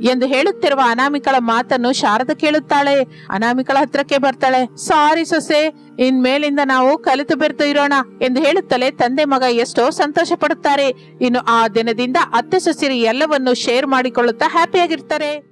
ಎಂದು ಹೇಳುತ್ತಿರುವ ಅನಾಮಿಕಳ ಮಾತನ್ನು ಶಾರದ ಕೇಳುತ್ತಾಳೆ. ಅನಾಮಿಕಳ ಹತ್ರಕ್ಕೆ ಬರ್ತಾಳೆ. ಸಾರಿ ಸೊಸೆ ಇನ್ ಮೇಲಿಂದ ನಾವು ಕಲಿತು ಬೆರೆತು ಇರೋಣ ಎಂದು ಹೇಳುತ್ತಲೇ ತಂದೆ ಮಗ ಎಷ್ಟೋ ಸಂತೋಷ ಇನ್ನು ಆ ದಿನದಿಂದ ಅತ್ತೆ ಸೊಸಿರಿ ಎಲ್ಲವನ್ನು ಶೇರ್ ಮಾಡಿಕೊಳ್ಳುತ್ತಾ ಹ್ಯಾಪಿಯಾಗಿರ್ತಾರೆ.